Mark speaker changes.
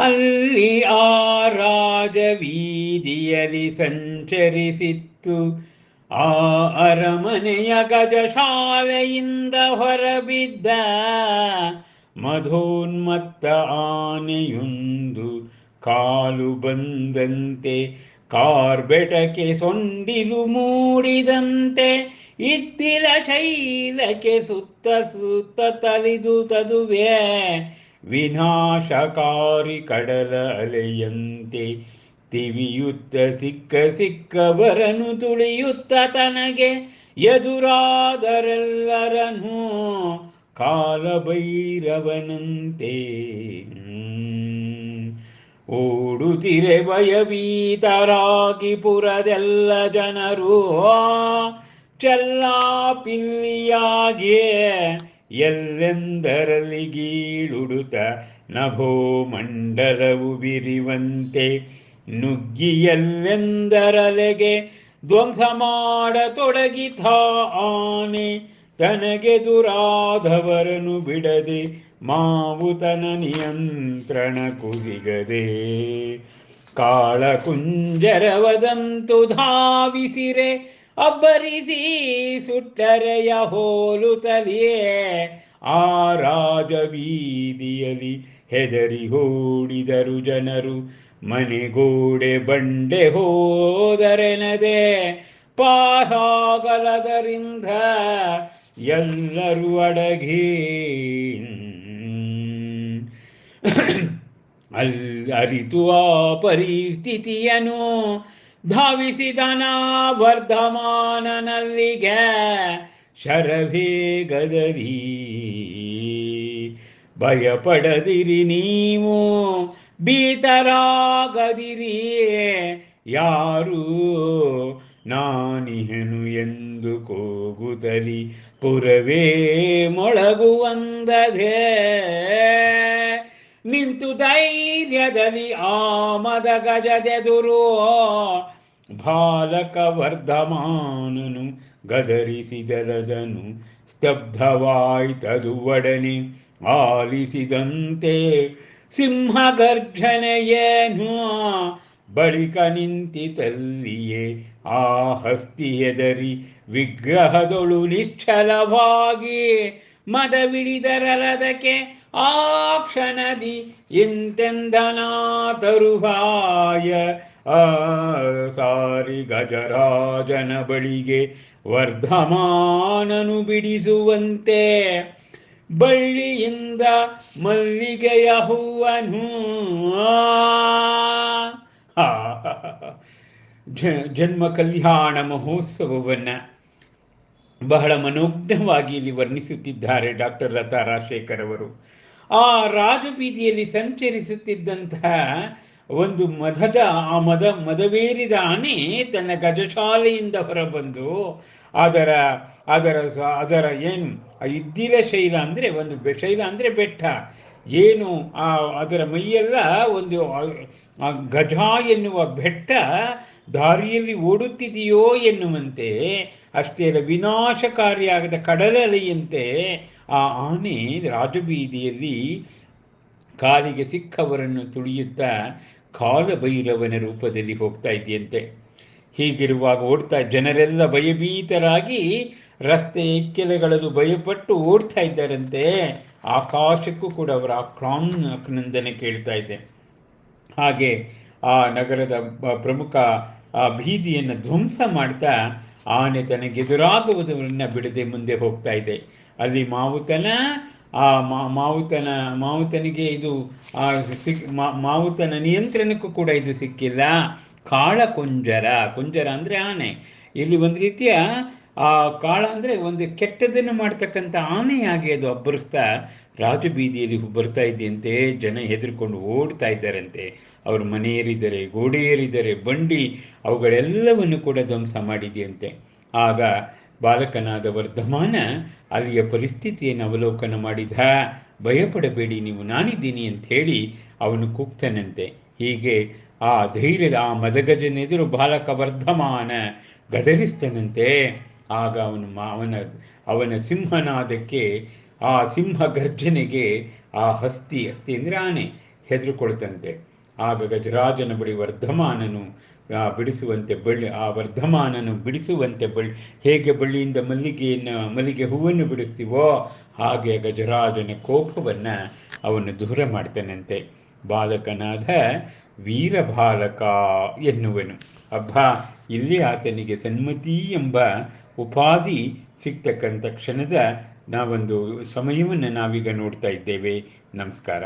Speaker 1: ಅಲ್ಲಿ ಆ ರಾಜವೀದಿಯಲ್ಲಿ ಸಂಚರಿಸಿತ್ತು. ಆ ಅರಮನೆಯ ಗಜಶಾಲೆಯಿಂದ ಹೊರಬಿದ್ದ ಮಧೋನ್ಮತ್ತ ಆನೆಯೊಂದು ಕಾಲು ಬಂದಂತೆ ಕಾರ್ಬೆಟಕ್ಕೆ ಸೊಂಡಿಲು ಮೂಡಿದಂತೆ, ಇತ್ತಿಲ ಶೈಲಕ್ಕೆ ಸುತ್ತ ಸುತ್ತ ತಲಿದು ತದುವೆ ವಿನಾಶಕಾರಿ ಕಡಲ ಅಲೆಯಂತೆ ತಿವಿಯುತ್ತ ಸಿಕ್ಕ ಸಿಕ್ಕವರನು ತುಳಿಯುತ್ತ ತನಗೆ ಎದುರಾದರೆಲ್ಲರನು ಕಾಲಭೈರವನಂತೆ. ಓಡುತ್ತಿರೆ ಭಯಭೀತರಾಗಿ ಪುರದೆಲ್ಲ ಜನರು ಚೆಲ್ಲಾಪಿಲ್ಲಿಯಾಗಿಯೇ ಎಲ್ಲೆಂದರಲ್ಲಿ ಗೀಳುಡುತ ನಭೋ ಮಂಡಲವು ಬಿರಿವಂತೆ. ನುಗ್ಗಿ ಎಲ್ಲೆಂದರಲೆಗೆ ಧ್ವಂಸ ಮಾಡತೊಡಗಿತ ಆನೆ. ತನಗೆ ದುರಾಧವರನು ಬಿಡದೆ ಮಾವುತನ ನಿಯಂತ್ರಣ ಕುಸಿಗದೆ ಕಾಳಕುಂಜರವದಂತು ಧಾವಿಸಿರೆ ಅಬ್ಬರಿಸಿ ಸುಟ್ಟರೆಯ ಹೋಲುತ್ತಲಿಯೇ ಆ ರಾಜ ಬೀದಿಯಲ್ಲಿ ಹೆದರಿ ಹೂಡಿದರು ಜನರು. ಮನೆಗೋಡೆ ಬಂಡೆ ಹೋದರೆನದೆ, ಪಾರಾಗಲದರಿಂದ ಎಲ್ಲರೂ ಅಡಗಿ. ಅಲ್ಲಿ ಅರಿತು ಆ ಪರಿಸ್ಥಿತಿಯನು. ಧಾವಿಸಿದನ ವರ್ಧಮಾನನಲ್ಲಿಗೆ ಶರವೇಗದರಿ ಭಯಪಡದಿರಿ ನೀವು, ಭೀತರಾಗದಿರಿ. ಯಾರು ನಾನಿಹನು ಎಂದು ಕೂಗುತ್ತಲಿ ಪುರವೇ ಮೊಳಗುವಂದದೆ ನಿಂತು ಧೈರ್ಯದಲ್ಲಿ ಆಮದ ಗಜದೆದುರು. ಬಾಲಕ ವರ್ಧಮಾನನು ಗದರಿಸಿದರದನು ಸ್ತಬ್ಧವಾಯ್ತದು ಒಡನೆ ಆಲಿಸಿದಂತೆ ಸಿಂಹ ಗರ್ಜನೆಯೇನು ಬಳಿಕ ನಿಂತಿತಲ್ಲಿಯೇ ಆ ಹಸ್ತಿ ಹೆದರಿ ವಿಗ್ರಹದೊಳು ನಿಶ್ಚಲವಾಗಿ ಮದವಿಳಿದರಲದಕ್ಕೆ ಆ ಕ್ಷಣದಿ ಇಂತೆಂದನಾ ತರುವಾಯ ಆ ಸಾರಿ ಗಜರಾಜನ ಬಳಿಗೆ ವರ್ಧಮಾನನು ಬಿಡಿಸುವಂತೆ ಬಳ್ಳಿಯಿಂದ ಮಲ್ಲಿಗೆಯ ಹೂವನು ಜನ್ಮ ಕಲ್ಯಾಣ ಮಹೋತ್ಸವವನ್ನು ಬಹಳ ಮನೋಜ್ಞವಾಗಿ ಇಲ್ಲಿ ವರ್ಣಿಸುತ್ತಿದ್ದಾರೆ ಡಾಕ್ಟರ್ ಲತಾ ರಾಜಶೇಖರ್ ಅವರು ಆ ರಾಜಬೀದಿಯಲ್ಲಿ ಸಂಚರಿಸುತ್ತಿದ್ದಂತಹ ಒಂದು ಮದದ ಆ ಮದ, ಮದವೇರಿದ ಆನೆ ತನ್ನ ಗಜಶಾಲೆಯಿಂದ ಹೊರಬಂದು ಅದರ ಅದರ ಅದರ ಏನು ಇದ್ದಿಲ ಶೈಲ ಅಂದರೆ ಒಂದು ಬೆ- ಶೈಲ ಅಂದರೆ ಬೆಟ್ಟ. ಏನು, ಆ, ಅದರ ಮೈಯೆಲ್ಲ ಒಂದು ಗಜ ಎನ್ನುವ ಬೆಟ್ಟ ದಾರಿಯಲ್ಲಿ ಓಡುತ್ತಿದೆಯೋ ಎನ್ನುವಂತೆ, ಅಷ್ಟೇ ಅಲ್ಲ ವಿನಾಶಕಾರಿಯಾಗದ ಕಡಲಲೆಯಂತೆ ಆ ಆನೆ ರಾಜಬೀದಿಯಲ್ಲಿ ಕಾಲಿಗೆ ಸಿಕ್ಕವರನ್ನು ತುಳಿಯುತ್ತಾ ಕಾಲಭೈರವನ ರೂಪದಲ್ಲಿ ಹೋಗ್ತಾ ಇದೆಯಂತೆ. ಹೀಗಿರುವಾಗ ಓಡ್ತಾ, ಜನರೆಲ್ಲ ಭಯಭೀತರಾಗಿ ರಸ್ತೆ ಎಕ್ಕೆಲೆಗಳಲ್ಲೂ ಭಯಪಟ್ಟು ಓಡ್ತಾ ಇದ್ದಾರಂತೆ. ಆಕಾಶಕ್ಕೂ ಕೂಡ ಅವರ ಆಕ್ರಾಂದನೆ ಕೇಳ್ತಾ ಇದೆ. ಹಾಗೆ ಆ ನಗರದ ಪ್ರಮುಖ, ಆ ಬೀದಿಯನ್ನು ಧ್ವಂಸ ಮಾಡ್ತಾ ಆನೆ ತನಗೆದುರಾಗುವುದನ್ನು ಬಿಡದೆ ಮುಂದೆ ಹೋಗ್ತಾ ಇದೆ. ಅಲ್ಲಿ ಮಾವುತನ ಆ ಮಾವುತನ, ಮಾವುತನಿಗೆ ಇದು, ಆ, ಸಿಕ್ ಮಾವುತನ ನಿಯಂತ್ರಣಕ್ಕೂ ಕೂಡ ಇದು ಸಿಕ್ಕಿಲ್ಲ. ಕಾಳ ಕುಂಜರ ಕುಂಜರ ಅಂದರೆ ಆನೆ. ಇಲ್ಲಿ ಒಂದು ರೀತಿಯ, ಆ, ಕಾಳ ಅಂದರೆ ಒಂದು ಕೆಟ್ಟದನ್ನು ಮಾಡ್ತಕ್ಕಂಥ ಆನೆಯಾಗಿ ಅದು ಅಬ್ಬರಿಸ್ತಾ ರಾಜಬೀದಿಯಲ್ಲಿ ಬರ್ತಾ ಇದೆಯಂತೆ, ಜನ ಹೆದರ್ಕೊಂಡು ಓಡ್ತಾ ಇದ್ದಾರಂತೆ. ಅವ್ರ ಮನೆ ಏರಿದ್ದಾರೆ ಬಂಡಿ, ಅವುಗಳೆಲ್ಲವನ್ನು ಕೂಡ ಧ್ವಂಸ ಮಾಡಿದೆಯಂತೆ. ಆಗ ಬಾಲಕನಾದ ವರ್ಧಮಾನ ಅಲ್ಲಿಯ ಪರಿಸ್ಥಿತಿಯನ್ನು ಅವಲೋಕನ ಮಾಡಿದ, ಭಯಪಡಬೇಡಿ, ನೀವು ನಾನಿದ್ದೀನಿ ಅಂತ ಹೇಳಿ ಅವನು ಕೂಗ್ತಾನಂತೆ ಹೀಗೆ ಆ ಧೈರ್ಯದ ಆ ಮದಗಜನೆದುರು ಬಾಲಕ ವರ್ಧಮಾನ ಗದರಿಸ್ತಾನಂತೆ. ಆಗ ಅವನು ಅವನ ಅವನ ಸಿಂಹನಾದಕ್ಕೆ, ಆ ಸಿಂಹ ಗರ್ಜನೆಗೆ ಆ ಹಸ್ತಿ ಹಸ್ತಿ ಅಂದರೆ ಆನೆ ಹೆದರುಕೊಳ್ತಂತೆ. ಆಗ ಗಜರಾಜನ ಬಳಿ ವರ್ಧಮಾನನು ಬಿಡಿಸುವಂತೆ ಬಳ್ಳಿ, ಆ ವರ್ಧಮಾನನು ಬಿಡಿಸುವಂತೆ ಬಳ್ಳಿ. ಹೇಗೆ ಬಳ್ಳಿಯಿಂದ ಮಲ್ಲಿಗೆಯನ್ನು, ಮಲ್ಲಿಗೆ ಹೂವನ್ನು ಬಿಡಿಸ್ತೀವೋ ಹಾಗೆ ಗಜರಾಜನ ಕೋಪವನ್ನು ಅವನು ದೂರ ಮಾಡ್ತಾನಂತೆ. ಬಾಲಕನಾದ ವೀರಬಾಲಕ ಎನ್ನುವನು. ಅಬ್ಬ, ಇಲ್ಲಿ ಆತನಿಗೆ ಸನ್ಮತಿ ಎಂಬ ಉಪಾಧಿ ಸಿಗ್ತಕ್ಕಂಥ ಕ್ಷಣದ ನಾವೊಂದು ಸಮಯವನ್ನು ನಾವೀಗ ನೋಡ್ತಾ ಇದ್ದೇವೆ. ನಮಸ್ಕಾರ.